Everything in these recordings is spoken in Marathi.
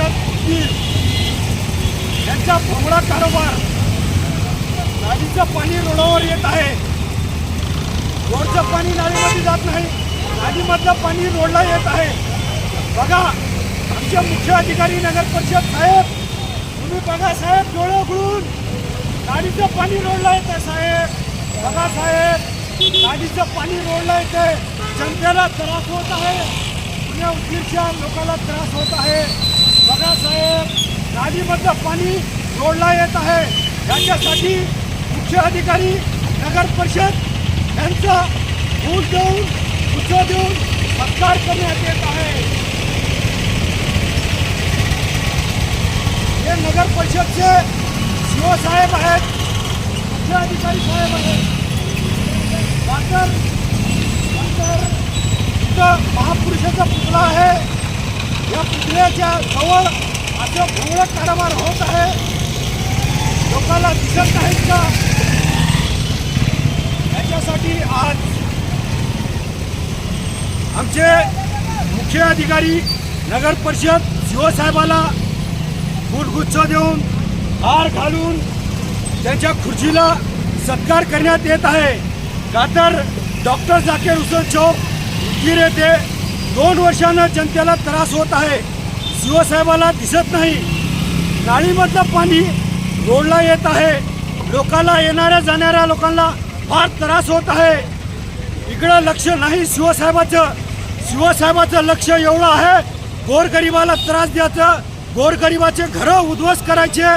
अशोक गिर यांचा भोंगडा कारोबार नदीचं पाणी रोडावर येत आहे. रोडचं पाणी नाळीमध्ये जात नाही. नालीमधलं पाणी रोडला येत आहे. बघा आमचे मुख्य अधिकारी नगर परिषद साहेब तुम्ही बघा साहेब डोळे उघडून. नालीचं पाणी रोडला येत आहे साहेब. बघा साहेब नदीचं पाणी रोडला येते जनतेला त्रास होत आहे. पुण्या उदगीरच्या लोकांना त्रास होत आहे. बघा साहेब नालीमधलं पाणी रोडला येत आहे. याच्यासाठी मुख्य अधिकारी नगर परिषद यांचा फूल देऊन उत्सव देऊन सत्कार करण्यात येत आहे. हे नगर परिषदचे शिव साहेब आहेत मुख्य अधिकारी साहेब आहेत. नंतर महापुरुषाचा पुतळा आहे. या जवळ असं भोवळं कारभार होत आहे. लोकांना दिसत नाहीत का? याच्यासाठी आज आमचे मुख्य अधिकारी नगर परिषद शिवसाहेबाला फुलगुच्छ देऊन हार घालून त्यांच्या खुर्चीला सत्कार करण्यात येत आहे. का तर डॉक्टर जाकीर हुसेन चौक उदगीर येथे दोन वर्षानं जनतेला त्रास होत आहे. शिवसाहेबाला दिसत नाही. नाळीमधलं पाणी रोडला येत आहे. लोकांना येणाऱ्या जाणाऱ्या लोकांना फार त्रास होत आहे. इकडं लक्ष नाही शिवसाहेबाचं. शिवसाहेबाचं लक्ष एवढं आहे. गोरगरिबाला त्रास द्यायचं. गोरगरिबाचे घरं उद्ध्वस्त करायचे.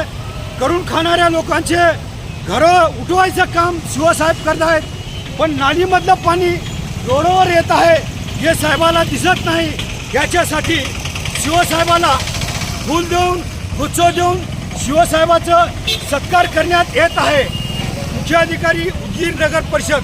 करून खाणाऱ्या लोकांचे घरं उठवायचं काम शिवसाहेब करत आहेत. पण नालीमधलं पाणी रोडवर येत आहे. हे साहेबाला दिसत नाही. याच्यासाठी शिवसाहेबाला फूल देऊन गुच्छ देऊन शिवसाहेबाचं सत्कार करण्यात येत आहे. मुख्याधिकारी उदगीर नगर परिषद.